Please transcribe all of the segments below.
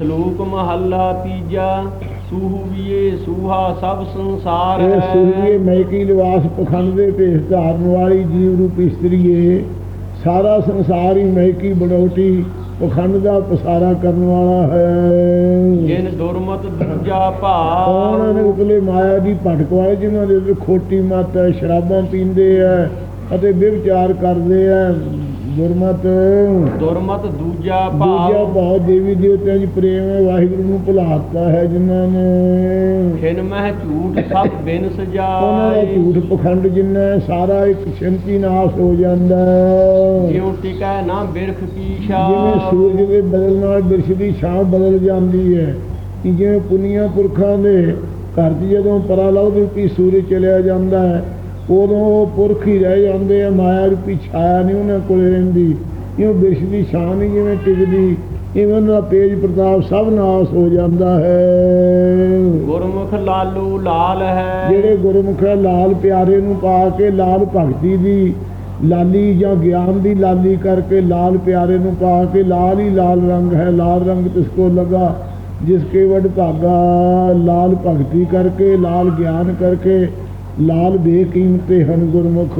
ਸ਼ਲੋਕ ਮਹੱਲਾ ਤੀਜਾ ਸੂਹਬੀਏ ਸੂਹਾ ਸਭ ਸੰਸਾਰ ਹੈ। ਸੂਰੀਏ ਮੈਕੀ ਲਿਵਾਸ ਪਖੰਡ ਦੇ ਭੇਸ ਧਾਰਨ ਵਾਲੀ ਜੀਵ ਰੂਪੀ ਇਸਤਰੀਏ। ਸਾਰਾ ਸੰਸਾਰ ਹੀ ਮੈਕੀ ਬਣਾਉਟੀ ਪਖੰਡ ਦਾ ਪਸਾਰਾ ਕਰਨ ਵਾਲਾ ਹੈ। ਜਿਨ ਦੁਰਮਤ ਦੂਜਾ ਕੌਣ ਨੇ ਭਾਵ ਉਤਲੇ ਮਾਇਆ ਦੀ ਭਟਕ ਵਾਲੇ ਜਿਨ੍ਹਾਂ ਦੇ ਖੋਟੀ ਮੱਤ ਹੈ ਸ਼ਰਾਬਾਂ ਪੀਂਦੇ ਹੈ ਅਤੇ ਵਿਵਚਾਰ ਕਰਦੇ ਹੈ ਦੁਰਮਤ। ਦੁਰਮਤ ਦੂਜਾ ਦੂਜਾ ਭਾਵ ਭਾਵ ਦੇਵੀ ਦੇਵਤਿਆਂ ਦੀ ਪ੍ਰੇਮ ਹੈ ਵਾਹਿਗੁਰੂ ਨੂੰ ਭੁਲਾਤਾ ਹੈ ਜਿਨ੍ਹਾਂ ਨੇ। ਖਿਨ ਮਹਿ ਝੂਠ ਸਭ ਬਿਨ ਉਹਨਾਂ ਦਾ ਸਜਾਏ ਝੂਠ ਪਖੰਡ ਜਿੰਨਾ ਸਾਰਾ ਇੱਕ ਸ਼ੰਤੀ ਨਾਸ਼ ਹੋ ਜਾਂਦਾ। ਜਿਉ ਟਿਕੈ ਨਾ ਬਿਰਖ ਕੀ ਛਾਂ। ਜਿਵੇਂ ਸੂਰਜ ਦੇ ਬਦਲ ਨਾਲ ਬਿਰਸ਼ ਦੀ ਛਾਂ ਬਦਲ ਜਾਂਦੀ ਹੈ ਕਿ ਜਿਵੇਂ ਪੁਨੀਆਂ ਪੁਰਖਾਂ ਦੇ ਘਰ 'ਚ ਜਦੋਂ ਪਰਾ ਲਾਉ ਰੂਪੀ ਸੂਰਜ ਚਲਿਆ ਜਾਂਦਾ ਹੈ। ਉਦੋਂ ਪੁਰਖ ਹੀ ਰਹਿ ਜਾਂਦੇ ਆ ਮਾਇਆ ਰੂਪੀ ਛਾਇਆ ਨਹੀਂ ਉਹਨਾਂ ਕੋਲੇ ਰਹਿੰਦੀ। ਇਉਂ ਬਿਰਸ਼ ਦੀ ਛਾਂ ਨਹੀਂ ਜਿਵੇਂ ਟਿਕਦੀ ਇਵੇਂ ਉਹਨਾਂ ਦਾ ਤੇਜ ਪ੍ਰਤਾਪ ਸਭ ਨਾਸ਼ ਹੋ ਜਾਂਦਾ ਹੈ। ਗੁਰਮੁਖ ਲਾਲੂ ਲਾਲ ਹੈ। ਜਿਹੜੇ ਗੁਰਮੁਖ ਹੈ, ਲਾਲ ਪਿਆਰੇ ਨੂੰ ਪਾ ਕੇ ਲਾਲ ਭਗਤੀ ਦੀ ਲਾਲੀ ਜਾਂ ਗਿਆਨ ਦੀ ਲਾਲੀ ਕਰਕੇ ਲਾਲ ਪਿਆਰੇ ਨੂੰ ਪਾ ਕੇ ਲਾਲ ਹੀ ਲਾਲ ਰੰਗ ਹੈ ਲਾਲ ਰੰਗ ਤਿਸ ਕੋ ਲਗਾ ਜਿਸ ਕੇ ਵਡ ਭਾਗਾ। ਲਾਲ ਭਗਤੀ ਕਰਕੇ ਲਾਲ ਗਿਆਨ ਕਰਕੇ ਲਾਲ ਬੇਕੀਮਤੇ ਹਨ ਗੁਰਮੁਖ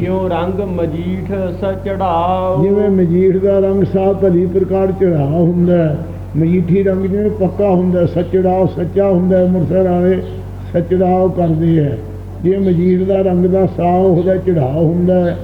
ਜਿਉ ਰੰਗ ਮਜੀਠ ਸ ਚੜਾਓ ਜਿਵੇਂ ਮਜੀਠ ਦਾ ਰੰਗ ਸਾਫ਼ ਭਲੀ ਪ੍ਰਕਾਰ ਚੜਾ ਹੁੰਦਾ। ਮਜੀਠੀ ਰੰਗ ਜਿਵੇਂ ਪੱਕਾ ਹੁੰਦਾ ਸੱਚੜਾ ਸੱਚਾ ਹੁੰਦਾ ਹੈ, ਅੰਮ੍ਰਿਤਸਰ ਵਾਲੇ ਸੱਚੜਾ ਕਰਦੇ ਹੈ ਜਿਵੇਂ ਮਜੀਠ ਦਾ ਰੰਗ ਦਾ ਸਾਫ਼ ਉਹਦਾ ਚੜਾ ਹੁੰਦਾ ਹੈ।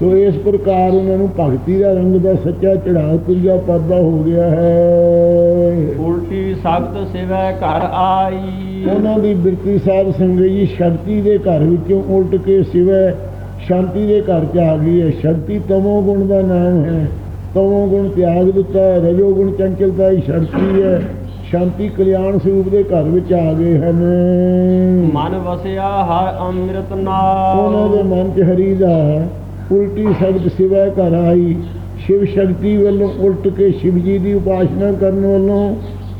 ਸੋ ਇਸ ਪ੍ਰਕਾਰ ਉਹਨਾਂ ਨੂੰ ਭਗਤੀ ਦਾ ਰੰਗ ਦਾ ਸੱਚਾ ਚੜਾ ਤੁਰਿਆ ਪਰਦਾ ਹੋ ਗਿਆ ਹੈ ਉਲਟੀ ਸਖਤ ਸਿਵੈ ਘਰ ਆਈ। ਉਹਨਾਂ ਦੀ ਬਿਰਤੀ ਸਾਹਿਬ ਸੰਗਤ ਜੀ ਸ਼ਕਤੀ ਦੇ ਘਰ ਵਿੱਚੋਂ ਉਲਟ ਕੇ ਸਿਵੈ ਸ਼ਾਂਤੀ ਦੇ ਘਰ ਚ ਆ ਗਈ ਹੈ। ਸ਼ਕਤੀ ਤਮੋ ਗੁਣ ਦਾ ਨਾਮ ਹੈ। ਤਮੋ ਗੁਣ ਤਿਆਗ ਦਿੱਤਾ ਹੈ। ਰਜੋ ਗੁਣ ਚੰਚਲਤਾ ਹੀ ਸ਼ਕਤੀ ਹੈ। ਸ਼ਾਂਤੀ ਕਲਿਆਣ ਸਰੂਪ ਦੇ ਘਰ ਵਿੱਚ ਆ ਗਏ ਹਨ। ਮਨ ਵਸਿਆ ਹਰ ਅੰਮ੍ਰਿਤ ਉਹਨਾਂ ਦੇ ਨਾਮ ਮਨ ਚ ਹਰੀ ਦਾ ਉਲਟੀ ਸ਼ਬਦ ਸਿਵੈ ਘਰ ਆਈ। ਸ਼ਿਵ ਸ਼ਕਤੀ ਵੱਲੋਂ ਉਲਟ ਕੇ ਸ਼ਿਵ ਜੀ ਦੀ ਉਪਾਸਨਾ ਕਰਨ ਵੱਲੋਂ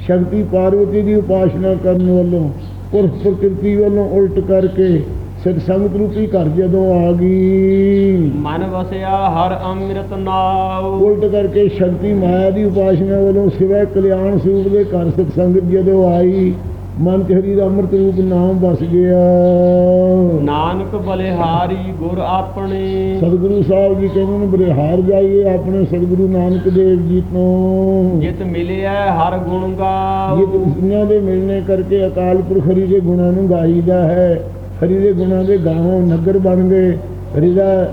ਸ਼ਕਤੀ ਪਾਰਵਤੀ ਦੀ ਉਪਾਸਨਾ ਕਰਨ ਵੱਲੋਂ ਪੁਰਖ ਪ੍ਰਕਿਰਤੀ ਵੱਲੋਂ ਉਲਟ ਕਰਕੇ ਸਤ ਸੰਗਤ ਰੂਪੀ ਘਰ ਜਦੋਂ ਆ ਗਈ? ਮਨ ਵਸਿਆ ਹਰ ਅੰਮ੍ਰਿਤ ਨਾਮ ਉਲਟ ਕਰਕੇ ਸ਼ਕਤੀ ਮਾਇਆ ਦੀ ਉਪਾਸਨਾ ਵੱਲੋਂ ਸਿਵੈ ਕਲਿਆਣ ਸਰੂਪ ਦੇ ਘਰ ਸਤ ਸੰਗਤ ਜਦੋਂ ਆਈ ਮਨ ਚ ਹਰੀ ਦਾ ਅੰਮ੍ਰਿਤ ਰੂਪ ਨਾਮ ਵਸ ਗਿਆ। ਨਾਨਕ ਬਲਿਹਾਰੀ ਗੁਰ ਆਪਣੇ। ਸਤਿਗੁਰੂ ਸਾਹਿਬ ਜੀ ਕਹਿੰਦੇ ਨੇ ਬਰਿਹਾਰ ਜਾਈਏ ਆਪਣੇ ਸਤਿਗੁਰੂ ਨਾਨਕ ਦੇਵ ਜੀ ਤੋਂ। ਜਿਤ ਮਿਲਿਆ ਹਰ ਗੁਣ ਇਹ ਗਾਓ ਦੁਨੀਆਂ ਦੇ ਮਿਲਣੇ ਕਰਕੇ ਅਕਾਲ ਪੁਰਖ ਹਰੀ ਦੇ ਗੁਣਾਂ ਨੂੰ ਗਾਈਦਾ ਹੈ। ਹਰੀ ਦੇ ਗੁਣਾਂ ਦੇ ਗਾਵੋਂ ਨਗਰ ਬਣ ਗਏ। ਹਰੀ ਦਾ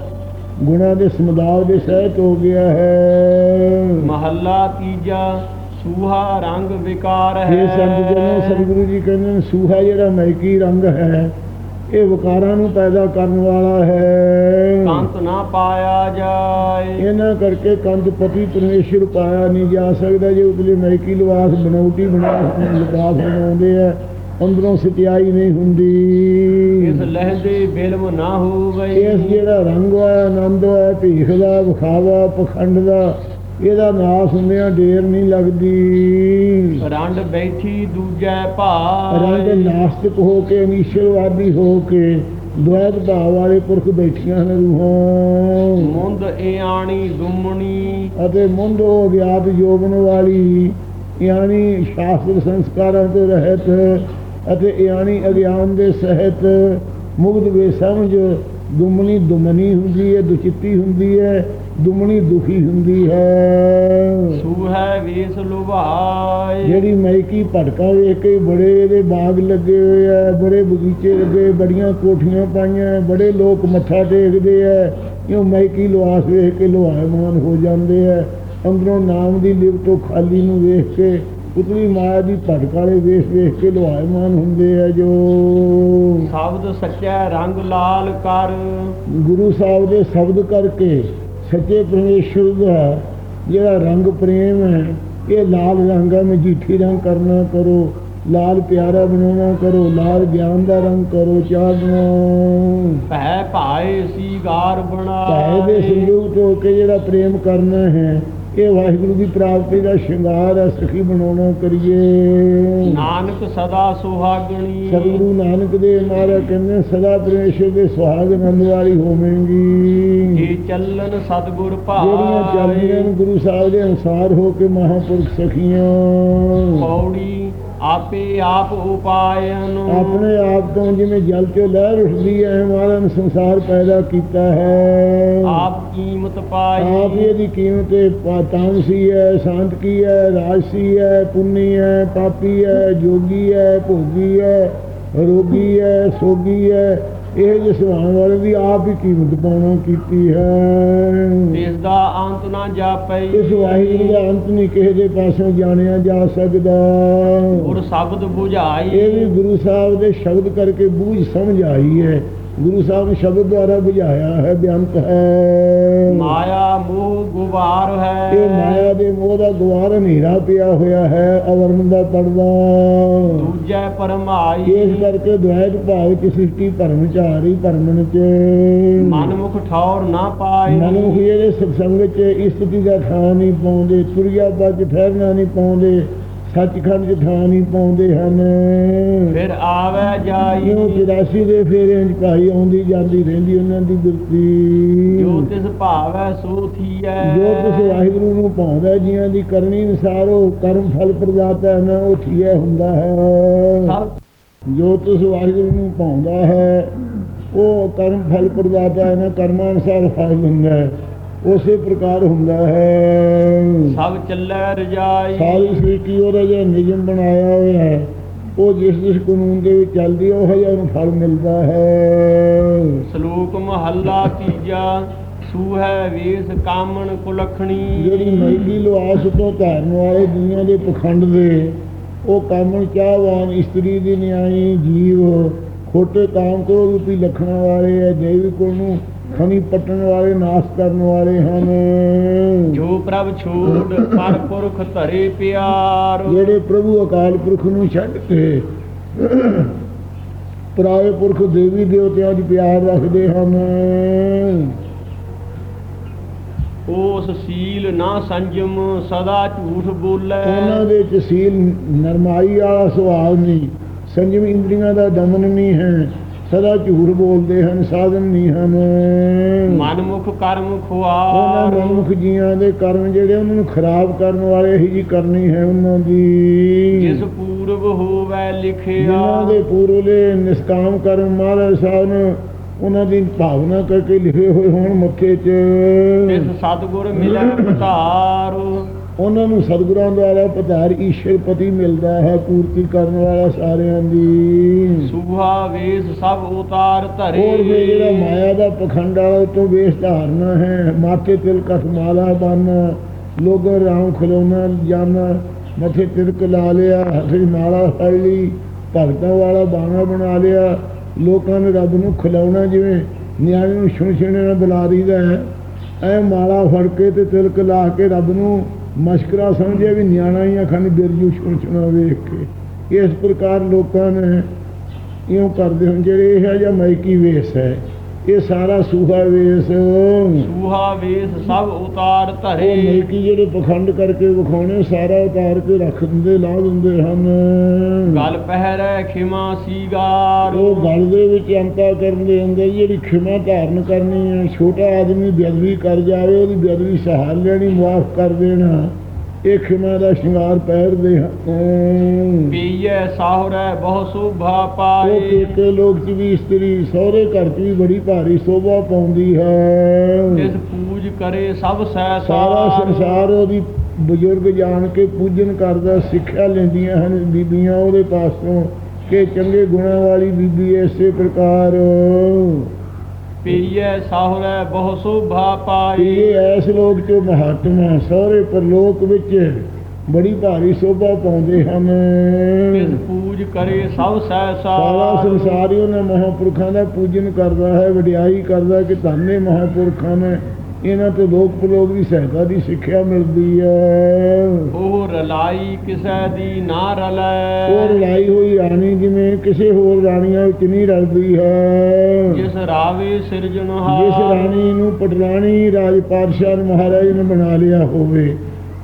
ਗੁਣਾਂ ਦੇ ਸਮਦਾਵ ਦੇ ਸਹਿਤ ਹੋ ਗਿਆ ਹੈ। ਮਹੱਲਾ ਤੀਜਾ। ਸੂਹਾ ਰੰਗ ਵਿਕਾਰ ਇਹ ਸੰਤ ਜਨੋ ਹੈ ਸਤਿਗੁਰੂ ਜੀ ਕਹਿੰਦੇ ਨੇ ਸੂਹਾ ਜਿਹੜਾ ਮੈਕੀ ਰੰਗ ਹੈ ਇਹ ਵਿਕਾਰਾਂ ਨੂੰ ਪੈਦਾ ਕਰਨ ਵਾਲਾ ਹੈ। ਕੰਤ ਨਾ ਪਾਇਆ ਜਾਏ। ਇਹਨਾਂ ਕਰਕੇ ਕੰਦ ਪਤੀ ਪਰਮੇਸ਼ਰ ਪਾਇਆ ਨਹੀਂ ਜਾ ਸਕਦਾ ਜੇ ਉਤਲੇ ਮੈਕੀ ਲਿਬਾਸ ਬਣਾਉਟੀ ਬਣਾ ਲਿਬਾਸ ਬਣਾਉਂਦੇ ਆ ਅੰਦਰੋਂ ਸਚਾਈ ਨਹੀਂ ਹੁੰਦੀ। ਇਸ ਲਹਿਦੇ ਬਿਲਮ ਨਾ ਹੋਵੇ। ਇਸ ਜਿਹੜਾ ਰੰਗ ਹੈ ਆਨੰਦ ਹੈ ਭੀਖ ਦਾ ਵਿਖਾਵਾ ਪਖੰਡ ਦਾ ਇਹਦਾ ਨਾਸ ਹੁੰਦਿਆਂ ਢੇਰ ਨਹੀਂ ਲੱਗਦੀ। ਰੰਡ ਬੈਠੀ ਦੂਜੈ ਰੰਗ ਭਾਈ ਨਾਸਤਿਕ ਹੋ ਕੇ ਅਨੀਸ਼ਰਵਾਦੀ ਹੋ ਕੇ ਦੁਆਇਤ ਭਾਵ ਵਾਲੇ ਪੁਰਖ ਬੈਠੀਆਂ ਹਨ ਰੂਹਾਂ। ਮੁੰਦ ਇਆਣੀ ਦੁਮਣੀ। ਅਤੇ ਮੁੰਡ ਹੋ ਗਿਆਤ ਜੋਬਨ ਵਾਲੀ ਯਾਨੀ ਸ਼ਾਸਤਰ ਸੰਸਕਾਰਾਂ ਤੋਂ ਰਹਿਤ ਅਤੇ ਯਾਨੀ ਅਗਿਆਨ ਦੇ ਸਹਿਤ। ਮੁਗਧ ਵੇ ਸਮਝ ਦੁਮਣੀ ਦੁਮਨੀ ਹੁੰਦੀ ਹੈ ਦੁਚਿੱਤੀ ਹੁੰਦੀ ਹੈ। ਦੁਮਣੀ ਦੁਖੀ ਹੁੰਦੀ ਹੈ। ਸੂਹੈ ਵੇਸ ਲੁਭਾਏ। ਜਿਹੜੀ ਮੈਕੀ ਭਟਕਾ ਵੇਖ ਕੇ ਬੜੇ ਇਹਦੇ ਬਾਗ ਲੱਗੇ ਹੋਏ ਆ ਬੜੇ ਬਗੀਚੇ ਲੱਗੇ ਬੜੀਆਂ ਕੋਠੀਆਂ ਪਾਈਆਂ ਬੜੇ ਲੋਕ ਮੱਥਾ ਟੇਕਦੇ ਆ। ਇਉਂ ਮੈਕੀ ਲਵਾਸ ਵੇਖ ਕੇ ਲੋਹਾਇਮਾਨ ਹੋ ਜਾਂਦੇ ਆ। ਅੰਦਰੋਂ ਨਾਮ ਦੀ ਲਿਵ ਤੋਂ ਖਾਲੀ ਨੂੰ ਵੇਖ ਕੇ ਉਤਲੀ ਮਾਇਆ ਦੀ ਭਟਕ ਵਾਲੇ ਵੇਖ ਵੇਖ ਕੇ ਲੋਹਾਇਮਾਨ ਹੁੰਦੇ ਆ ਜੋ। ਸ਼ਬਦ ਸੱਚਾ ਰੰਗ ਲਾਲ ਕਰ। ਗੁਰੂ ਸਾਹਿਬ ਦੇ ਸ਼ਬਦ ਕਰਕੇ ਸੱਚੇ ਪਰਮੇਸ਼ਰ ਦਾ ਜਿਹੜਾ ਰੰਗ ਪ੍ਰੇਮ ਹੈ ਇਹ ਲਾਲ ਰੰਗ ਹੈ ਮਜੀਠੀ ਰੰਗ ਕਰਨਾ ਕਰੋ ਲਾਲ ਪਿਆਰਾ ਬਣਾਉਣਾ ਕਰੋ ਲਾਲ ਗਿਆਨ ਦਾ ਰੰਗ ਕਰੋ ਚਾਹਣਾ ਭੈ ਭਾਏ ਸੀਗਾਰ ਭੈ ਦੇ ਸੰਯੁਕਤ ਹੋ ਕੇ ਜਿਹੜਾ ਪ੍ਰੇਮ ਕਰਨਾ ਹੈ ਇਹ ਵਾਹਿਗੁਰੂ ਦੀ ਪ੍ਰਾਪਤੀ ਦਾ ਸ਼ਿੰਗਾਰ ਹੈ ਸਖੀ ਬਣਾਉਣਾ ਕਰੀਏ। ਨਾਨਕ ਸਦਾ ਸੁਹਾਗਣੀ। ਸਤਿਗੁਰੂ ਨਾਨਕ ਦੇਵ ਮਹਾਰਾਜ ਕਹਿੰਦੇ ਸਦਾ ਪਰਮੇਸ਼ਰ ਦੇ ਸੁਹਾਗ ਆਨੰਦ ਵਾਲੀ ਹੋਵੇਂਗੀ। ਜੇ ਚੱਲਨ ਸਤਿਗੁਰ ਜਿਹੜੀਆਂ ਚੱਲਦੀਆਂ ਭਾਈ ਨੇ ਗੁਰੂ ਸਾਹਿਬ ਦੇ ਅਨਸਾਰ ਹੋ ਕੇ ਮਹਾਪੁਰਖ ਸਖੀਆਂ। ਪੌੜੀ ਆਪੇ ਆਪ ਉਪਾਇਨ। ਆਪਣੇ ਆਪ ਤੋਂ ਜਿਵੇਂ ਜਲ ਚੋਂ ਲਹਿਰ ਉੱਠਦੀ ਹੈ ਮਹਾਰਾਜ ਨੇ ਸੰਸਾਰ ਪੈਦਾ ਕੀਤਾ ਹੈ। ਆਪ ਕੀਮਤ ਆਪ ਪਾਈ ਇਹਦੀ ਕੀਮਤ ਤਾਮਸੀ ਹੈ ਸ਼ਾਂਤ ਕੀ ਹੈ ਰਾਜਸੀ ਹੈ ਪੁੰਨੀ ਹੈ ਪਾਪੀ ਹੈ ਜੋਗੀ ਹੈ ਭੋਗੀ ਹੈ ਰੋਗੀ ਹੈ ਸੋਗੀ ਹੈ। ਇਹ ਜਿਸ ਸੁਭਾਅ ਵਾਲੇ ਦੀ ਆਪ ਹੀ ਕੀਮਤ ਪਾਉਣਾ ਕੀਤੀ ਹੈ। ਇਸ ਦਾ ਅੰਤ ਨਾ ਜਾਪਈ ਇਸ ਵਾਹਿਗੁਰੂ ਦਾ ਅੰਤ ਨਹੀਂ ਕਿਸੇ ਦੇ ਪਾਸੋਂ ਜਾਣਿਆ ਜਾ ਸਕਦਾ। ਗੁਰ ਸ਼ਬਦ 부ਝਾਈ ਇਹ ਵੀ ਗੁਰੂ ਸਾਹਿਬ ਦੇ ਸ਼ਬਦ ਕਰਕੇ ਬੂਝ ਸਮਝ ਆਈ ਹੈ। ਗੁਰੂ ਸਾਹਿਬ ਨੇ ਸ਼ਬਦ ਦੁਆਰਾ ਬੁਝਾਇਆ ਹੈ ਬੇਅੰਤ ਹੈ। ਮਾਇਆ ਮੋਹ ਗੁਬਾਰ ਹੈ। ਇਹ ਮਾਇਆ ਦੇ ਮੋਹ ਦਾ ਗੁਆਰ ਹਨੇਰਾ ਪਿਆ ਹੋਇਆ ਹੈ ਅਵਰਨ ਦਾ ਪਰਦਾ ਦੂਜੈ ਪਰਮਾਈ। ਇਸ ਕਰਕੇ ਦੁਆਇਤ ਭਾਵ ਚ ਸ੍ਰਿਸ਼ਟੀ ਭਰਮ ਚ ਆ ਰਹੀ ਭਰਮਣ ਚ ਮਨਮੁਖ ਠੌਰ ਨਾ ਪਾਈ ਮਨੁੱਖ ਇਹਦੇ ਸਤਸੰਗ ਚ ਇਸਤਤੀ ਦਾ ਥਾਂ ਨਹੀਂ ਪਾਉਂਦੇ ਤੁਰਿਆ ਬੱਜ ਠਹਿਰਨਾ ਨਹੀਂ ਪਾਉਂਦੇ ਸੱਚਖੰਡ ਚ ਥਾਂ ਨਹੀਂ ਪਾਉਂਦੇ ਹਨ। ਫਿਰ ਆਵੇ ਜਾਈ। ਜਿਉਂ 84 ਦੇ ਫੇਰਿਆਂ ਚ ਭਾਈ ਆਉਂਦੀ ਜਾਂਦੀ ਰਹਿੰਦੀ ਉਹਨਾਂ ਦੀ ਜੋ ਬਿਰਤੀ ਤਿਸ ਭਾਵੈ ਸੋ ਥੀਐ। ਜੋ ਤੁਸੀਂ ਵਾਹਿਗੁਰੂ ਨੂੰ ਪਾਉਂਦਾ ਜੀਆਂ ਦੀ ਕਰਨੀ ਅਨੁਸਾਰ ਉਹ ਕਰਮ ਫਲ ਪ੍ਰਦਾਤਾ ਹੈ ਨਾ ਉਹ ਥੀਏ ਹੁੰਦਾ ਹੈ। ਜੋ ਤੁਸ ਵਾਹਿਗੁਰੂ ਨੂੰ ਪਾਉਂਦਾ ਹੈ ਉਹ ਕਰਮ ਫਲ ਪ੍ਰਦਾਤਾ ਹੈ ਨਾ ਕਰਮਾਂ ਅਨੁਸਾਰ ਫਲ ਦਿੰਦਾ ਹੈ। ਉਸੇ ਪ੍ਰਕਾਰ ਹੁੰਦਾ ਹੈ। ਸਭ ਚੱਲੈ ਰਜਾਈ। ਸਾਰੀ ਸ੍ਰਿਸ਼ਟੀ ਉਹਦਾ ਜਿਹੜਾ ਨਿਯਮ ਬਣਾਇਆ ਹੋਇਆ ਹੈ। ਉਹ ਜਿਸ ਜਿਸ ਕਾਨੂੰਨ ਦੇ ਵਿੱਚ ਚੱਲਦੀ ਹੈ ਉਹ ਜਿਹਾ ਉਹਨੂੰ ਫਲ ਮਿਲਦਾ ਹੈ। ਸ਼ਲੋਕ ਮਹੱਲਾ ਤੀਜਾ ਸੂਹੈ ਵੇਸ ਕਾਮਣ ਕੁਲਖਣੀ। ਜਿਹੜੀ ਮੈਲੀ ਲਵਾਸ ਤੋਂ ਧਾਰਨ ਵਾਲੇ ਦੁਨੀਆ ਦੇ ਪਖੰਡ ਦੇ ਉਹ ਕਾਮਣ ਚਾਹਵਾਨ ਇਸਤਰੀ ਦੀ ਨਿਆਈ ਜੀਵ ਖੋਟੇ ਕਾਮ ਕਰੋ ਰੂਪੀ ਲਖਣਾ ਵਾਲੇ ਹੈ ਜੈਵਿਕ ਨੂੰ ਖਣੀ ਪਟਣ ਵਾਲੇ ਨਾਸ਼ ਕਰਨ ਵਾਲੇ ਹਨ। ਜੋ ਪ੍ਰਭ ਛੋੜ ਪਰ ਪੁਰਖ ਧਰੇ ਪਿਆਰ। ਜਿਹੜੇ ਪ੍ਰਭੂ ਅਕਾਲ ਪੁਰਖ ਨੂੰ ਛੱਡ ਕੇ ਪਰਾਏ ਪੁਰਖ ਦੇਵੀ ਦੇਵਤਿਆਂ ਦੀ ਪਿਆਰ ਰੱਖਦੇ ਹਨ। ਉਸ ਸੀਲ ਨਾ ਸੰਜਮ ਸਦਾ ਝੂਠ ਬੋਲੇ। ਉਹਨਾਂ ਦੇ ਚ ਸੀਲ ਨਰਮਾਈ ਵਾਲਾ ਸੁਭਾਅ ਨਹੀਂ ਸੰਜਮ ਇੰਦਰੀਆਂ ਦਾ ਦਮਨ ਨਹੀਂ ਹੈ। ਸਦਾ ਝੂਠ ਬੋਲਦੇ ਹਨ ਸਾਧਨ ਨਹੀਂ ਹਨ। ਮਨਮੁਖ ਕਰਮ ਉਹਨਾਂ ਖੁਆਰ ਮਨੁੱਖ ਜੀਆਂ ਦੇ ਕਰਮ ਜਿਹੜੇ ਉਹਨਾਂ ਨੂੰ ਖਰਾਬ ਕਰਨ ਵਾਲੇ ਹੀ ਜੀ ਕਰਨੀ ਹੈ ਉਹਨਾਂ ਦੀ। ਜਿਸ ਪੂਰਬ ਹੋਵੇ ਲਿਖਿਆ। ਜਿਨ੍ਹਾਂ ਦੇ ਪੂਰਵਲੇ ਨਿਸਕਾਮ ਕਰਮ ਮਹਾਰਾਜ ਸਾਹਿਬ ਨੇ ਉਹਨਾਂ ਦੀ ਭਾਵਨਾ ਕਰਕੇ ਲਿਖੇ ਹੋਏ ਹੋਣ ਮੱਥੇ 'ਚ। ਤਿਸ ਸਤਗੁਰ ਮਿਲੈ ਪਧਾਰ ਉਹਨਾਂ ਨੂੰ ਸਤਿਗੁਰਾਂ ਦੁਆਰਾ ਪਧਾਰ ਈਸ਼ਵਰਪਤੀ ਮਿਲਦਾ ਹੈ ਪੂਰਤੀ ਕਰਨ ਵਾਲਾ ਸਾਰਿਆਂ ਦੀ। ਸੁਹਾ ਵੇਸ ਸਭ ਉਤਾਰ ਧਰੇ। ਹੋਰ ਵੀ ਜਿਹੜਾ ਮਾਇਆ ਦਾ ਪਖੰਡ ਵਾਲਾ ਤੋਂ ਵੇਸ਼ ਧਾਰਨਾ ਹੈ। ਮਾਥੇ ਤਿਲ ਕਸ ਮਾਲਾ ਬੰਨ ਲੋਕ ਰਾਮ ਖਲੋਣਾ ਜਾਣਾ ਮੱਥੇ ਤਿਲਕ ਲਾ ਲਿਆ ਹੱਥ ਮਾਲਾ ਫੜ ਲਈ ਭਗਤਾਂ ਵਾਲਾ ਬਾਣਾ ਬਣਾ ਲਿਆ। ਲੋਕਾਂ ਨੇ ਰੱਬ ਨੂੰ ਖਿਲਾਉਣਾ ਜਿਵੇਂ ਨਿਆਣੇ ਨੂੰ ਛੁਣ ਛੁਣੇ ਨਾਲ ਬੁਲਾ ਦਈਦਾ ਹੈ। ਐ ਮਾਲਾ ਫੜ ਕੇ ਤੇ ਤਿਲਕ ਲਾ ਕੇ ਰੱਬ ਨੂੰ ਮਸ਼ਕਰਾ ਸਮਝਿਆ ਵੀ ਨਿਆਣਾ ਹੀ ਅਖੰਡ ਬਿਰਜੂ ਸੁਣ ਛੁਣਾ ਵੇਖ ਕੇ। ਇਸ ਪ੍ਰਕਾਰ ਲੋਕਾਂ ਨੇ ਇਉਂ ਕਰਦੇ ਹਨ ਜਿਹੜੇ ਇਹ ਜਾਂ ਮਾਇਕੀ ਵੇਸ ਹੈ ਇਹ ਸਾਰਾ ਸੂਹਾ ਵੇਸ। ਉਹ ਸੁਹਾ ਵੇਸ ਸਭ ਉਤਾਰ ਧਰੇ। ਮਾਇਕੀ ਜਿਹੜੇ ਪਖੰਡ ਕਰਕੇ ਵਿਖਾਉਣੇ ਸਾਰਾ ਉਤਾਰ ਕੇ ਰੱਖ ਦਿੰਦੇ ਲਾ ਦਿੰਦੇ ਹਨ। ਗਲ ਪਹਿਰੈ ਖਿਮਾ ਸੀਗਾਰ। ਉਹ ਗਲ ਦੇ ਵਿੱਚ ਅੰਤਾ ਕਰਨ ਦੇ ਅੰਦਰ ਜਿਹੜੀ ਖਿਮਾ ਧਾਰਨ ਕਰਨੀ ਹੈ ਛੋਟਾ ਆਦਮੀ ਬੇਅਦਬੀ ਕਰ ਜਾਵੇ ਉਹਦੀ ਬੇਅਦਬੀ ਸਹਾਰ ਲੈਣੀ ਮਾਫ ਕਰ ਦੇਣਾ। ਇਹ ਖਿਮਾ ਦਾ ਸ਼ਿੰਗਾਰ ਪਹਿਰਦੇ ਹਨ ਪੀਏ ਸਾਹੁਰੈ ਬਹੁ ਸੁਭਾ ਉਹ ਪਾਏ ਪੇਕੇ ਲੋਕ ਚ ਵੀ ਇਸਤਰੀ ਸਹੁਰੇ ਘਰ ਚ ਵੀ ਬੜੀ ਭਾਰੀ ਸ਼ੋਭਾ ਪਾਉਂਦੀ ਹੈ। ਤਿਸ ਪੂਜ ਕਰੇ ਸਭ ਸੈ ਸਾਰਾ ਸਾਰ ਸੰਸਾਰ ਉਹਦੀ ਬਜ਼ੁਰਗ ਜਾਣ ਕੇ ਪੂਜਨ ਕਰਦਾ ਸਿੱਖਿਆ ਲੈਂਦੀਆਂ ਹਨ ਬੀਬੀਆਂ ਉਹਦੇ ਪਾਸੋਂ ਕਿ ਚੰਗੇ ਗੁਣਾਂ ਵਾਲੀ ਬੀਬੀ ਇਸੇ ਪ੍ਰਕਾਰ। ਪੀਏ ਸਾਹੁਰੈ ਬਹੁ ਸੁਭਾ ਪਾਏ ਇਹ ਐਸ ਲੋਕ ਚ ਮਹਾਤਮਾ ਸਹੁਰੇ ਪਰਲੋਕ ਵਿੱਚ ਬੜੀ ਭਾਰੀ ਸ਼ੋਭਾ ਪਾਉਂਦੇ ਹਨ। ਤਿਸ ਪੂਜ ਕਰੇ ਸਭ ਸੈ ਸਾਰਾ ਸਾਰ ਸੰਸਾਰ ਹੀ ਉਹਨਾਂ ਮਹਾਂਪੁਰਖਾਂ ਦਾ ਪੂਜਨ ਕਰਦਾ ਹੈ ਵਡਿਆਈ ਕਰਦਾ ਕਿ ਧੰਨੇ ਮਹਾਂਪੁਰਖਾਂ ਨੇ। ਇਹਨਾਂ ਤੇ ਲੋਕ ਪ੍ਰਲੋਕ ਦੀ ਸਹਾਇਤਾ ਦੀ ਸਿੱਖਿਆ ਮਿਲਦੀ ਹੈ। ਉਹ ਰਲਾਈ ਕਿਸੈ ਦੀ ਨਾ ਰਲੈ। ਉਹ ਲੜਾਈ ਹੋਈ ਰਾਣੀ ਜਿਵੇਂ ਕਿਸੇ ਹੋਰ ਰਾਣੀਆਂ ਵਿੱਚ ਨਹੀਂ ਰਲਦੀ ਹੈ। ਜਿਸ ਰਾਵੇ ਜਿਸ ਸਿਰਜਣਹਾਰ ਰਾਣੀ ਨੂੰ ਪਟਰਾਣੀ ਰਾਜ ਪਾਤਸ਼ਾਹ ਨੇ ਮਹਾਰਾਜ ਨੇ ਬਣਾ ਲਿਆ ਹੋਵੇ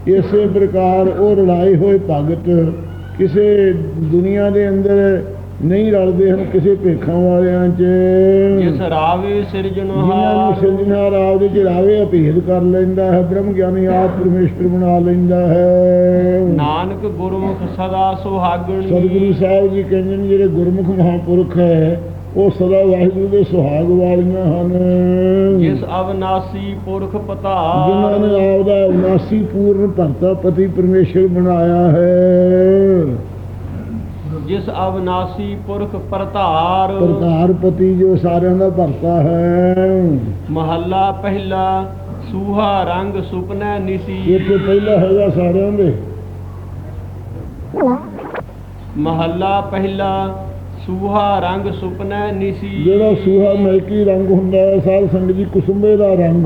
ਇਸੇ ਪ੍ਰਕਾਰ ਉਹ ਰਲਾਏ ਹੋਏ ਭਗਤ ਕਿਸੇ ਦੁਨੀਆ ਦੇ ਅੰਦਰ ਨਹੀਂ ਰਲਦੇ ਹਨ ਕਿਸੇ ਭੇਖਾਂ ਵਾਲਿਆਂ 'ਚ। ਜਿਸ ਰਾਵੇ ਜਿਨ੍ਹਾਂ। ਸਿਰਜਣਹਾਰ ਸਿਰਜਣਹਾਰ ਆਪਦੇ ਚ ਰਾਵੇ ਅਭੇਦ ਕਰ ਲੈਂਦਾ ਹੈ ਬ੍ਰਹਮ ਗਿਆਨੀ ਆਪ ਪਰਮੇਸ਼ਰ ਬਣਾ ਲੈਂਦਾ ਹੈ। ਨਾਨਕ ਗੁਰਮੁਖ ਸਦਾ ਸੁਹਾਗਣੀ। ਸਤਿਗੁਰੂ ਸਾਹਿਬ ਜੀ ਕਹਿੰਦੇ ਨੇ ਜਿਹੜੇ ਗੁਰਮੁਖ ਮਹਾਪੁਰਖ ਹੈ ਉਹ ਸਦਾ ਵਾਹਿਗੁਰੂ ਦੇ ਸੁਹਾਗ ਵਾਲੀਆਂ ਹਨ। ਜਿਸ ਅਵਨਾਸੀ ਪੁਰਖ ਜਿਨ੍ਹਾਂ ਪਤਾਰ ਨੇ ਆਪਦਾ ਉਨਾਸੀ ਪੂਰਨ ਭਰਤਾ ਪਤੀ ਪਰਮੇਸ਼ਰ ਬਣਾਇਆ ਹੈ। ਜਿਸ ਅਵਨਾਸੀ ਪੁਰਖ ਪ੍ਰਧਾਰ। ਪ੍ਰਕਾਰ ਪਤੀ ਜੋ ਸਾਰਿਆਂ ਦਾ ਭਰਤਾ ਹੈ। ਮਹੱਲਾ ਪਹਿਲਾ ਸੂਹਾ ਰੰਗ ਸੁਪਨੈ ਨਿਸੀ। ਇਹ ਤੋਂ ਪਹਿਲਾ ਹੈਗਾ ਸਾਰਿਆਂ ਦੇ। ਮਹੱਲਾ ਪਹਿਲਾ ਸੂਹਾ ਰੰਗ ਸੁਪਨੈ ਨਿਸੀ। ਜਿਹੜਾ ਸੂਹਾ ਮਹਿਕੀ ਰੰਗ ਹੁੰਦਾ ਹੈ ਸਾਧ ਸੰਗਤ ਜੀ ਕੁਸੁੰਬੇ ਦਾ ਰੰਗ।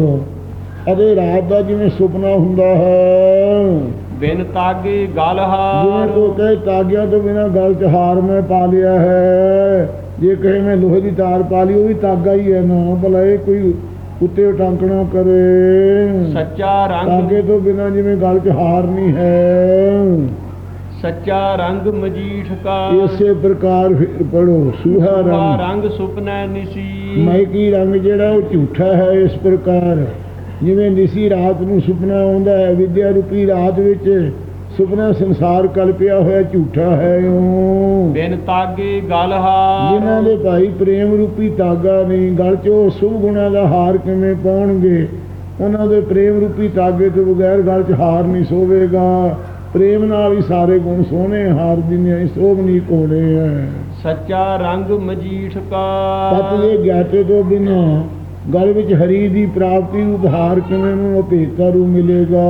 ਅਤੇ ਰਾਤ ਦਾ ਜਿਵੇਂ ਸੁਪਨਾ ਹੁੰਦਾ ਹੈ। ਬਿਨ ਤਾਗੇ ਗਲ ਹਾਰ। ਕੋਈ ਕਹੇ ਤਾਗਿਆਂ ਤੋਂ ਬਿਨਾ ਗਲ 'ਚ ਹਾਰ ਮੈਂ ਪਾ ਲਿਆ ਹੈ। ਜੇ ਕਹੇ ਮੈਂ ਲੋਹੇ ਦੀ ਤਾਰ ਪਾ ਲਈ ਉਹ ਵੀ ਤਾਗਾ ਹੀ ਹੈ ਨਾ ਭਲਾ ਇਹ ਕੋਈ ਉੱਤੇ ਟਾਂਕਣਾ ਕਰੇ। ਸੱਚਾ ਰੰਗ ਤਾਗੇ ਤੋਂ ਬਿਨਾ ਜਿਵੇਂ ਗਲ 'ਚ ਹਾਰ ਨਹੀਂ ਹੈ। ਸੱਚਾ ਰੰਗ ਮਜੀਠ ਕਾ। ਇਸੇ ਪ੍ਰਕਾਰ ਫਿਰ ਪੜੋ ਸੂਹਾ ਰੰਗ। ਰੰਗ ਸੁਪਨੈ ਨਿਸੀ। ਮਾਇਕੀ ਰੰਗ ਜਿਹੜਾ ਉਹ ਝੂਠਾ ਹੈ ਇਸ ਪ੍ਰਕਾਰ? ਜਿਵੇਂ ਨਿਸੀ ਰਾਤ ਨੂੰ ਸੁਪਨਾ ਆਉਂਦਾ ਹੈ ਵਿਦਿਆ ਰੂਪੀ ਰਾਤ ਵਿੱਚ ਸੁਪਨਾ ਸੰਸਾਰ ਕਲਪਿਆ ਹੋਇਆ ਝੂਠਾ ਹੈ ਉਹ ਬਿਨ ਤਾਗੇ ਗਲ ਹਾਰ। ਜਿਨ੍ਹਾਂ ਦੇ ਭਾਈ ਪ੍ਰੇਮ ਰੂਪੀ ਤਾਗਾ ਨਹੀਂ ਗਲ 'ਚ ਉਹ ਸ਼ੁਭ ਗੁਣਾਂ ਦਾ ਹਾਰ ਕਿਵੇਂ ਪਾਉਣਗੇ? ਉਹਨਾਂ ਦੇ ਪ੍ਰੇਮ ਰੂਪੀ ਤਾਗੇ ਤੋਂ ਬਗੈਰ ਗਲ 'ਚ ਹਾਰ ਨਹੀਂ ਸੋਵੇਗਾ। ਪ੍ਰੇਮ ਨਾਲ ਹੀ ਸਾਰੇ ਗੁਣ ਸੋਹਣੇ ਹਾਰ ਦੀ ਨਹੀਂ ਸੋਭਨੀ ਕੋਲੇ ਹੈ ਸੱਚਾ ਰੰਗ ਮਜੀਠ ਕਾ। ਤਤ ਦੇ ਗਿਆਤੇ ਤੋਂ ਬਿਨਾ ਗਲ ਵਿੱਚ ਹਰੀ ਦੀ ਪ੍ਰਾਪਤੀ ਉਪਹਾਰ ਕਿਵੇਂ ਨੂੰ ਅਭੇਤਾ ਰੂ ਮਿਲੇਗਾ।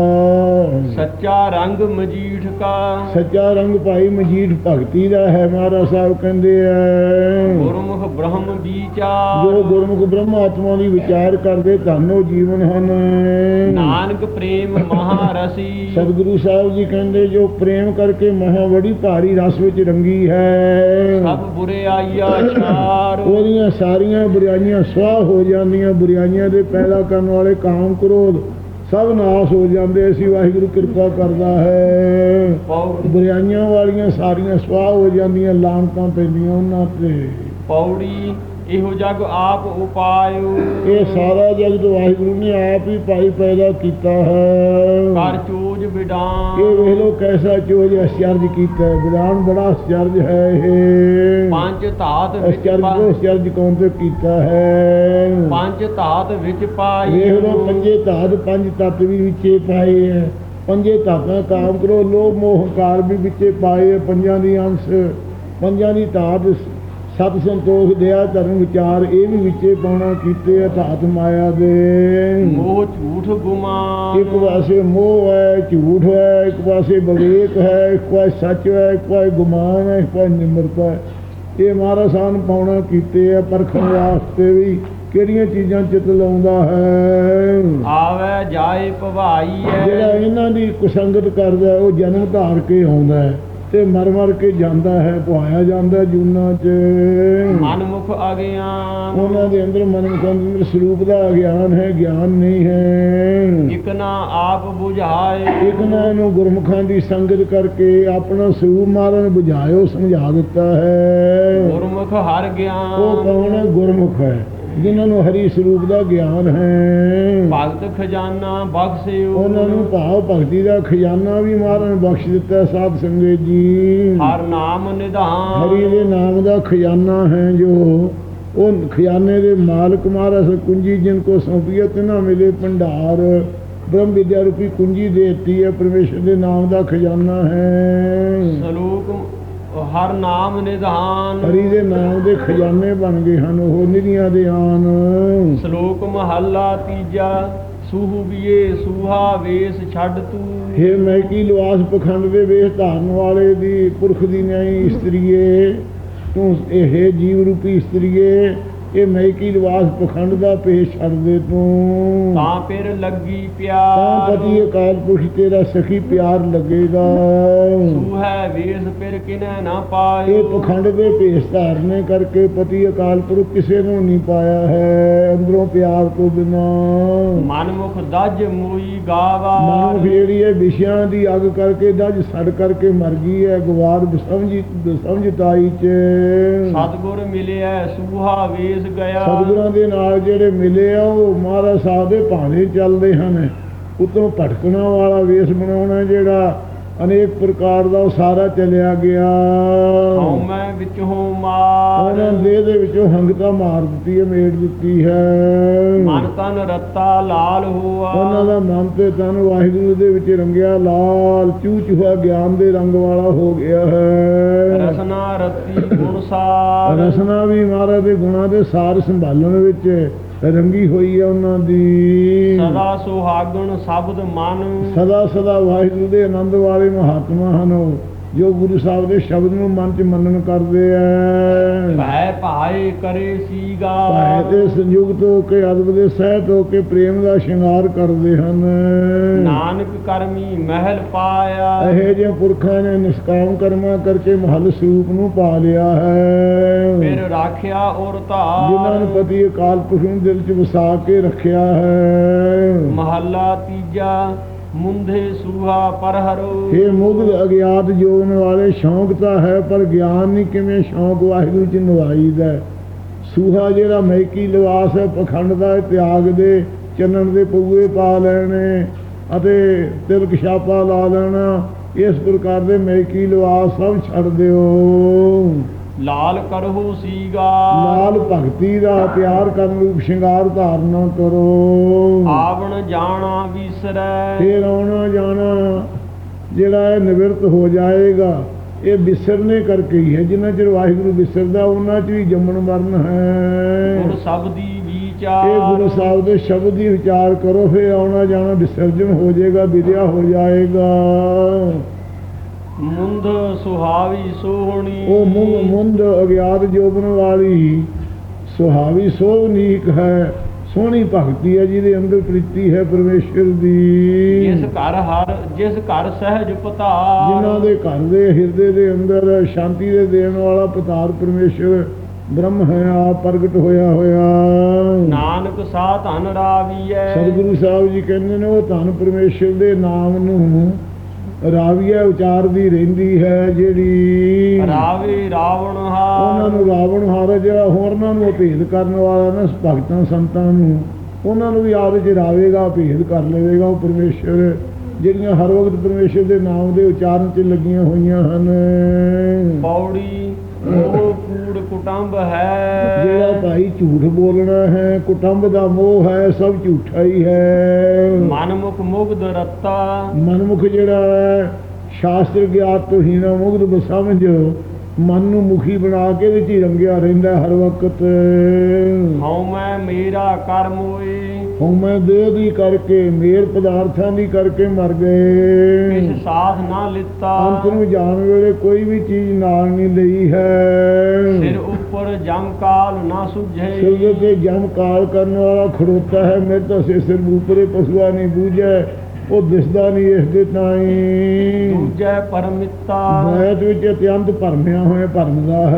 ਸੱਚਾ ਰੰਗ ਮਜੀਠ ਕਾ। ਸੱਚਾ ਰੰਗ ਭਾਈ ਮਜੀਠ ਭਗਤੀ ਦਾ ਹੈ ਮਹਾਰਾਜ ਸਾਹਿਬ ਕਹਿੰਦੇ ਐ। ਗੁਰਮੁਖ ਬ੍ਰਹਮ ਵਿਚਾਰ। ਜੋ ਗੁਰਮੁਖ ਬ੍ਰਹਮ ਆਤਮਾ ਦੀ ਵਿਚਾਰ ਕਰਦੇ ਧੰਨੋ ਜੀਵਨ ਹਨ। ਨਾਨਕ ਪ੍ਰੇਮ ਮਹਾਰਸੀ। ਸਤਿਗੁਰੂ ਸਾਹਿਬ ਜੀ ਕਹਿੰਦੇ ਜੋ ਪ੍ਰੇਮ ਕਰਕੇ ਮਹਾ ਬੜੀ ਭਾਰੀ ਰਸ ਵਿੱਚ ਰੰਗੀ ਹੈ। ਸਭ ਬੁਰੇ ਆਈਆ ਚਾਰ ਉਹਦੀਆਂ ਸਾਰੀਆਂ ਬੁਰਾਈਆਂ ਸਵਾਹ ਹੋ ਜਾਂਦੀਆਂ ਬੁਰਾਈਆਂ ਦੇ ਪੈਦਾ ਕਰਨ ਵਾਲੇ ਕਾਮ ਕ੍ਰੋਧ ਸਭ ਨਾਸ ਹੋ ਜਾਂਦੇ ਅਸੀਂ ਵਾਹਿਗੁਰੂ ਕਿਰਪਾ ਕਰਦਾ ਹੈ। ਪੌੜੀ। ਬੁਰਾਈਆਂ ਵਾਲੀਆਂ ਸਾਰੀਆਂ ਸਵਾਹ ਹੋ ਜਾਂਦੀਆਂ ਲਾਂਤਾਂ ਪੈਂਦੀਆਂ ਉਹਨਾਂ ਤੇ। ਪੌੜੀ। ਇਹੋ ਜਗ ਆਪ ਉਪਾਇਓ। ਇਹ ਸਾਰਾ ਜਗਤ ਵਾਹਿਗੁਰੂ ਨੇ ਆਪ ਹੀ ਭਾਈ ਪੈਦਾ ਕੀਤਾ ਹੈ। ਕਰ ਚੋਜ ਵਿਡਾਨ। ਇਹ ਵੇਖ ਲੋ ਕੈਸਾ ਚੋਜ ਅਸ਼ਚਰਜ ਕੀਤਾ ਹੈ। ਵਿਧਾਨ ਬੜਾ ਅਸ਼ਚਰਜ ਹੈ ਇਹ। ਪੰਜ ਧਾਤ ਵਿੱਚ ਤੋਂ ਅਸ਼ਚਰਜ ਕੌਣ ਤੇ ਕੀਤਾ ਹੈ? ਪੰਜ ਧਾਤ ਵਿੱਚ ਪਾਈ ਵੇਖ ਲੋ ਪੰਜੇ ਧਾਤ ਪੰਜ ਤੱਤ ਵੀ ਵਿੱਚੇ ਪਾਏ ਹੈ। ਪੰਜੇ ਧਾਤਾਂ ਕਾਮ ਕਰੋ ਲੋਭ ਮੋਹ ਹੰਕਾਰ ਵੀ ਵਿੱਚੇ ਪਾਏ ਪੰਜਾਂ ਦੀ ਅੰਸ਼ ਪੰਜਾਂ ਦੀ ਧਾਤ ਸਤ ਸੰਤੋਖ ਦਇਆ ਧਰਮ ਵਿਚਾਰ ਇਹ ਵੀ ਵਿੱਚੇ ਪਾਉਣਾ ਕੀਤੇ ਧਾਤ ਮਾਇਆ ਦੇ। ਮੋਹ ਝੂਠ ਗੁਮਾਨ ਇੱਕ ਪਾਸੇ ਮੋਹ ਹੈ ਝੂਠ ਹੈ ਇੱਕ ਪਾਸੇ ਵਿਵੇਕ ਹੈ ਇੱਕ ਪਾਸੇ ਸੱਚ ਹੈ ਇੱਕ ਪਾਸੇ ਗੁਮਾਨ ਹੈ ਇੱਕ ਪਾਸੇ ਨਿਮਰਤਾ ਹੈ। ਇਹ ਮਹਾਰਾਜ ਸਾਨੂੰ ਪਾਉਣਾ ਕੀਤੇ ਆ ਪਰਖਣ ਵਾਸਤੇ ਵੀ ਕਿਹੜੀਆਂ ਚੀਜ਼ਾਂ ਚਿੱਤ ਲਾਉਂਦਾ ਹੈ। ਆਵੇ ਜਾਏ ਭਵਾਈ ਜਿਹੜਾ ਹੈ ਇਹਨਾਂ ਦੀ ਕੁਸੰਗਤ ਕਰਦਾ ਉਹ ਜਨਮ ਧਾਰ ਕੇ ਆਉਂਦਾ ਹੈ। ਤੇ ਮਰ ਮਰ ਕੇ ਜਾਂਦਾ ਹੈ ਪੁਆਇਆ ਜਾਂਦਾ ਜੂਨਾ 'ਚ। ਮਨਮੁਖ ਅਗਿਆਨ। ਉਹਨਾਂ ਦੇ ਅੰਦਰ ਮਨ ਅੰਦਰ ਸਰੂਪ ਦਾ ਗਿਆਨ ਹੈ ਗਿਆਨ ਨਹੀਂ ਹੈ। ਇਕ ਨਾ ਆਪ 부ਝਾਏ ਇੱਕ ਨਾ ਇਹਨੂੰ ਗੁਰਮੁਖਾਂ ਦੀ ਸੰਗਤ ਕਰਕੇ ਆਪਣਾ ਸਰੂਪ ਮਾਰਨ ਬੁਝਾਇਓ ਸਮਝਾ ਦਿੱਤਾ ਹੈ। ਗੁਰਮੁਖ ਹਰ ਉਹ ਗਿਆਨ ਕੌਣ ਹੈ? ਗੁਰਮੁਖ ਹੈ। ਜਿਨ੍ਹਾਂ ਨੂੰ ਹਰੀ ਸਰੂਪ ਦਾ ਗਿਆਨ ਹੈ। ਭਗਤ ਖਜ਼ਾਨਾ ਬਖਸ਼ਿਓ ਉਹਨਾਂ ਨੂੰ ਭਾਵ ਭਗਤੀ ਦਾ ਖਜ਼ਾਨਾ ਵੀ ਮਾਰਨ ਬਖਸ਼ ਦਿੱਤਾ ਸਾਧ ਸੰਗਤ ਜੀ। ਹਰ ਨਾਮ ਨਿਧਾਨ। ਹਰੀ ਦੇ ਨਾਮ ਦਾ ਖਜ਼ਾਨਾ ਹੈ ਜੋ ਉਹ ਖਜ਼ਾਨੇ ਦੇ ਮਾਲਕ ਮਹਾਰਾਜ ਕੁੰਜੀ ਜਿਨ ਕੋ ਸੌਂਪੀਅਤ ਨਾ ਮਿਲੇ ਭੰਡਾਰ ਬ੍ਰਹਮ ਵਿਦਿਆ ਰੂਪੀ ਕੁੰਜੀ ਦੇਤੀ ਹੈ ਪਰਮੇਸ਼ਰ ਦੇ ਨਾਮ ਦਾ ਖਜ਼ਾਨਾ ਹੈ। ਸਲੋਕ ਹਰ ਨਾਮ ਨਿਧਾਨ। ਹਰੀ ਦੇ ਨਾਮ ਦੇ ਖਜ਼ਾਨੇ ਬਣ ਗਏ ਹਨ ਉਹ ਨਿਧੀਆਂ ਦੇ ਆਨ। ਸ਼ਲੋਕ ਮਹੱਲਾ ਤੀਜਾ ਸੂਹੁ ਬੀਏ ਸੂਹਾ ਵੇਸ ਛੱਡ ਤੂੰ। ਹੇ ਮੈਂ ਕੀ ਲਵਾਸ ਪਖੰਡ ਦੇ ਵੇਖ ਧਾਰਨ ਵਾਲੇ ਦੀ ਪੁਰਖ ਦੀ ਨਿਆਈ ਇਸਤਰੀਏ? ਤੂੰ ਇਹ ਜੀਵ ਰੂਪੀ ਇਸਤਰੀਏ? ਇਹ ਮੈਕੀ ਲਿਬਾਸ ਪਖੰਡ ਦਾ ਪੇਸ਼ ਛੱਡ ਦੇ ਤੂੰ। ਤਾਂ ਫਿਰ ਲੱਗੀ ਤਾਂ ਪਿਆਰ। ਪਤੀ ਅਕਾਲ ਪੁਰਖ ਤੇਰਾ ਸਖੀ ਪਿਆਰ ਲੱਗੇਗਾ। ਸੂਹੈ ਵੇਸ ਫਿਰ ਕਿਨੈ ਨਾ ਇਹ ਪਾਇਓ ਪਖੰਡ ਦੇ ਭੇਸ ਧਾਰਨੇ ਕਰਕੇ ਪਤੀ ਅਕਾਲ ਪੁਰਖ ਕਿਸੇ ਨੂੰ ਨਹੀਂ ਪਾਇਆ ਹੈ। ਅੰਦਰੋਂ ਪਿਆਰ ਤੋਂ ਬਿਨਾ। ਮਨਮੁਖ ਦਜ ਮੋਈ ਗਾਵਾ। ਮਨੁੱਖ ਜਿਹੜੀ ਹੈ ਵਿਸ਼ਿਆਂ ਦੀ ਅੱਗ ਕਰਕੇ ਦਜ ਸੜ ਕਰਕੇ ਮਰ ਗਈ ਹੈ। ਗਵਾਰ ਸਮਝੀ ਸਮਝਤਾਈ ਚ। ਸਤਗੁਰ ਮਿਲਿਆ ਸੂਹਾ ਵੇਸ ਗਿਆ। ਸਤਿਗੁਰਾਂ ਦੇ ਨਾਲ ਜਿਹੜੇ ਮਿਲੇ ਆ, ਉਹ ਮਹਾਰਾਜ ਸਾਹਿਬ ਦੇ ਭਾਣੇ ਚੱਲਦੇ ਹਨ। ਉਤੋਂ ਭਟਕਣਾ ਵਾਲਾ ਵੇਸ ਬਣਾਉਣਾ ਜਿਹੜਾ ਅਨੇਕ ਪ੍ਰਕਾਰ ਦਾ ਸਾਰਾ ਚੱਲਿਆ ਗਿਆ। ਹਉ ਮੈਂ ਵਿੱਚ ਮਾਰ। ਉਹਨਾਂ ਦੇ ਦੇ ਵਿੱਚੋਂ ਹੰਗਤਾ ਮਾਰ ਦਿੱਤੀ ਹੈ ਮੇੜ ਦਿੱਤੀ ਹੈ। ਮਨ ਤਨ ਰੱਤਾ ਲਾਲ ਹੋਆ। ਉਹਨਾਂ ਦਾ ਮਨ ਤੇ ਤਨ ਵਾਹਿਗੁਰੂ ਦੇ ਵਿੱਚ ਰੰਗਿਆ ਲਾਲ ਚੂ ਚੂਹਾ ਗਿਆਨ ਦੇ ਰੰਗ ਵਾਲਾ ਹੋ ਗਿਆ ਹੈ। ਰਸਨਾ ਰਤੀ ਗੁਣ ਸਾਰ। ਰਸਨਾ ਵੀ ਮਹਾਰਾਜ ਦੇ ਗੁਣਾਂ ਦੇ ਸਾਰ ਸੰਭਾਲਣ ਵਿੱਚ ਰੰਗੀ ਹੋਈ ਹੈ ਉਹਨਾਂ ਦੀ। ਸਦਾ ਸੁਹਾਗਣ ਸ਼ਬਦ ਮਨ। ਸਦਾ ਸਦਾ ਵਾਹਿਗੁਰੂ ਦੇ ਆਨੰਦ ਵਾਲੇ ਮਹਾਤਮਾ ਹਨ ਉਹ, ਜੋ ਗੁਰੂ ਸਾਹਿਬ ਦੇ ਸ਼ਬਦ ਨੂੰ ਮਨ ਚ ਮੰਨਣ ਕਰਦੇ ਐ। ਭੈ ਭਾਏ ਕਰੇ ਸੀਗਾ ਭਾਏ ਤੇ ਸੰਯੁਕਤ ਹੋ ਕੇ ਅਦਬ ਦੇ ਸਹਿਤ ਹੋ ਕੇ ਪ੍ਰੇਮ ਦਾ ਸ਼ਿੰਗਾਰ ਕਰਦੇ ਹਨ। ਨਾਨਕ ਕਰਮੀ ਮਹਿਲ ਪਾਇਆ। ਇਹੋ ਜਿਹੇ ਪੁਰਖਾਂ ਨੇ ਨਿਸ਼ਕਾਮ ਕਰਮਾਂ ਕਰਕੇ ਮਹਲ ਸਰੂਪ ਨੂੰ ਪਾ ਲਿਆ ਹੈ। ਫਿਰ ਰਾਖਿਆ ਔਰ ਜਿਨ੍ਹਾਂ ਨੂੰ ਧਾਰ ਪਤੀ ਅਕਾਲ ਪੁਰਖ ਨੂੰ ਦਿਲ ਚ ਵਸਾ ਕੇ ਰੱਖਿਆ ਹੈ। ਮਹੱਲਾ ਤੀਜਾ। ਮੁੰਧੇ ਸੂਹਾ ਪਰਹਰੋ। ਇਹ ਮੁਗਧ ਅਗਿਆਤ ਜੋਨ ਵਾਲੇ, ਸ਼ੌਂਕ ਤਾਂ ਹੈ, ਪਰ ਗਿਆਨ ਨਹੀਂ ਕਿਵੇਂ ਸ਼ੌਂਕ ਵਾਹਿਗੁਰੂ ਚ ਨਵਾਈਦਾ ਸੂਹਾ ਜਿਹੜਾ ਮੈਕੀ ਲਿਵਾਸ ਹੈ, ਪਖੰਡ ਦਾ ਤਿਆਗ ਦੇ ਚੰਨਣ ਦੇ ਪਊਏ ਪਾ ਲੈਣੇ ਅਤੇ ਤਿਲਕ ਛਾਪਾ ਲਾ ਲੈਣਾ, ਇਸ ਪ੍ਰਕਾਰ ਦੇ ਮੈਕੀ ਲਿਵਾਸ ਸਭ ਛੱਡ ਦਿਓ। ਲਾਲ ਕਰਹੁ ਸੀਗਾ। ਨਾਲ ਭਗਤੀ ਦਾ ਪਿਆਰ ਕਰਨ ਰੂਪ ਸ਼ਿੰਗਾਰ ਧਾਰਨਾ ਕਰੋ। ਆਵਣ ਜਾਣਾ ਵਿਸਰੈ। ਫੇਰ ਆਉਣਾ ਜਾਣਾ ਜਿਹੜਾ ਇਹ ਨਿਵਰਤ ਹੋ ਜਾਏਗਾ ਇਹ ਵਿਸਰਨੇ ਕਰਕੇ ਹੀ ਹੈ। ਜਿੰਨਾ ਚਿਰ ਵਾਹਿਗੁਰੂ ਵਿਸਰਦਾ ਉਹਨਾਂ ਚ ਵੀ ਜੰਮਣ ਮਰਨ ਹੈ। ਗੁਰ ਸਬਦੀ ਇਹ ਗੁਰੂ ਵਿਚਾਰ ਸਾਹਿਬ ਦੇ ਸ਼ਬਦ ਦੀ ਵਿਚਾਰ ਕਰੋ ਫੇਰ ਆਉਣਾ ਜਾਣਾ ਵਿਸਰਜਨ ਹੋ ਜਾਏਗਾ ਵਿਦਿਆ ਹੋ ਜਾਏਗਾ। ਮੁੰਦ ਸੁਹਾਵੀ ਸੋਹਣੀ। ਉਹ ਮੁੰਦ ਮੁੰਦ ਅਗਿਆਤ ਜੋਬਨ ਵਾਲੀ। ਸੁਹਾਵੀ ਸੋਹਣੀਕ ਹੈ। ਸੋਹਣੀ ਭਗਤੀ ਹੈ ਜਿਹਦੇ ਅੰਦਰ ਪ੍ਰੀਤੀ ਹੈ ਪਰਮੇਸ਼ਰ ਦੀ। ਜਿਸ ਘਰ ਹਰ ਜਿਸ ਘਰ ਸਹਿਜ ਪਤਾਰ ਜਿਨ੍ਹਾਂ ਦੇ ਘਰ ਦੇ ਹਿਰਦੇ ਦੇ ਅੰਦਰ ਸ਼ਾਂਤੀ ਦੇ ਦੇਣ ਵਾਲਾ ਪਤਾਰ ਪਰਮੇਸ਼ਰ ਬ੍ਰਹਮ ਹੈ ਆਪ ਪ੍ਰਗਟ ਹੋਇਆ ਹੋਇਆ। ਨਾਨਕ ਸਾ ਧਨ ਰਾਵੀਐ ਸਤਿਗੁਰੂ ਸਾਹਿਬ ਜੀ ਕਹਿੰਦੇ ਨੇ ਉਹ ਧੰਨ ਪਰਮੇਸ਼ਰ ਦੇ ਨਾਮ ਨੂੰ ਰਾਵੀਆ ਉਚਾਰਦੀ ਰਹਿੰਦੀ ਹੈ ਜਿਹੜੀ ਰਾਵੇ ਰਾਵਣ ਉਹਨਾਂ ਹਾਰ ਨੂੰ ਰਾਵਣ ਹਾਰ ਜਿਹੜਾ ਹੋਰਨਾਂ ਨੂੰ ਭੇਦ ਕਰਨ ਵਾਲਾ ਨਾ ਭਗਤਾਂ ਸੰਤਾਂ ਨੂੰ। ਉਹਨਾਂ ਨੂੰ ਵੀ ਆਪਦੇ ਚ ਰਾਵੇਗਾ ਭੇਦ ਕਰ ਲਵੇਗਾ ਉਹ ਪਰਮੇਸ਼ਰ ਜਿਹੜੀਆਂ ਹਰ ਵਕਤ ਪਰਮੇਸ਼ਰ ਦੇ ਨਾਮ ਦੇ ਉਚਾਰਨ 'ਚ ਲੱਗੀਆਂ ਹੋਈਆਂ ਹਨ। ਪੌੜੀ ਉਹ ਕੂੜ ਕੁਟੰਬ ਜਿਹੜਾ ਹੈ ਭਾਈ ਝੂਠ ਬੋਲਣਾ ਹੈ ਕੁਟੰਬ ਦਾ ਮੋਹ ਹੈ ਸਭ ਝੂਠਾ ਹੀ ਹੈ। ਮੁਗਧ ਰੱਤਾ। ਮਨਮੁਖ ਜਿਹੜਾ ਹੈ ਸ਼ਾਸਤਰ ਗਿਆਤ ਤੋਂ ਹੀਣਾ ਮੁਗਧ ਬਸਮਝ ਮਨ ਨੂੰ ਮੁਖੀ ਬਣਾ ਕੇ ਵਿੱਚ ਹੀ ਰੰਗਿਆ ਰਹਿੰਦਾ ਹੈ ਹਰ ਵਕਤ। ਹਉ ਮੈਂ ਮੇਰਾ ਕਰਮ ਹੋਏ। ਹਉਮੈ ਦੇਹ ਦੀ ਕਰਕੇ ਮੇਰ ਪਦਾਰਥਾਂ ਦੀ ਕਰਕੇ ਮਰ ਗਏ। ਕਿਸ ਸਾਥ ਨਾ ਲਿੱਤਾ। ਅੰਤ ਨੂੰ ਜਾਣ ਵੇਲੇ ਕੋਈ ਵੀ ਚੀਜ਼ ਨਾਲ ਨਹੀਂ ਲਈ ਹੈ। ਸਿਰ ਉੱਪਰ ਜਮ ਕਾਲ ਨਾ ਸੁਝੇ। ਸਿਰ ਤੇ ਜਮ ਕਾਲ ਕਰਨ ਵਾਲਾ ਖੜੋਤਾ ਹੈ ਮੇਰੇ ਤਾਂ ਸਿਰ ਉਪਰੇ ਪਸੂਆ ਨਹੀਂ ਬੂਝੈ ਉਹ ਦਿਸਦਾ ਨਹੀਂ ਇਸ ਦੇ ਤਾਈ। ਦੂਜੈ ਪਰਮਿੱਤਾ। ਬੈਤ ਵਿੱਚ ਅਤਿਅੰਤ ਭਰਮਿਆ ਹੋਇਆ ਭਰਮਦਾ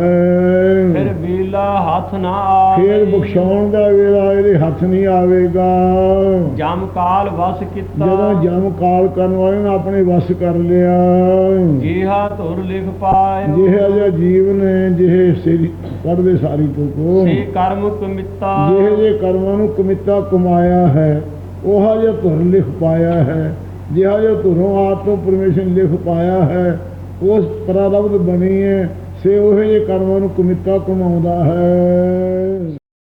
ਫਿਰ ਹੈ ਵੇਲਾ ਹੱਥ ਨਾ ਫੇਰ ਆਵੇ ਬਖਸ਼ਾਉਣ ਦਾ ਵੇਲਾ ਇਹਦੇ ਹੱਥ ਨਹੀਂ ਆਵੇਗਾ। ਜਮ ਕਾਲ ਵਸ ਕੀਤਾ। ਜਦੋਂ ਜਮ ਕਾਲ ਕਰਨ ਵਾਲੇ ਨੇ ਆਪਣੇ ਵਸ ਕਰ ਲਿਆ। ਜੀਹਾ ਧੁਰ ਲਿਖ ਪਾਇਓ। ਜਿਹੇ ਜਿਹਾ ਜੀਵ ਨੇ ਜਿਹੇ ਸਿਰ ਪੜਦੇ ਸਾਰੀ ਤੋਂ ਕੋ। ਸੇ ਕਰਮ ਕਮਿੱਤਾ। ਜਿਹੇ ਜੇ ਕਰਮਾਂ ਨੂੰ ਕਮਿੱਤਾ ਕਮਾਇਆ ਹੈ। ਉਹ ਜਿਹਾ ਧੁਰ ਲਿਖ ਪਾਇਆ ਹੈ, ਜਿਹਾ ਜਿਹਾ ਧੁਰੋਂ ਆਪ ਤੋਂ ਪਰਮੇਸ਼ਰ ਲਿਖ ਪਾਇਆ ਹੈ, ਉਸ ਪ੍ਰਾਰਬਧ ਬਣੀ ਹੈ, ਸੇ ਉਹ ਜੇ ਕਰਮਾਂ ਨੂੰ ਕਮਿੱਤਾ ਕਮਾਉਂਦਾ ਹੈ।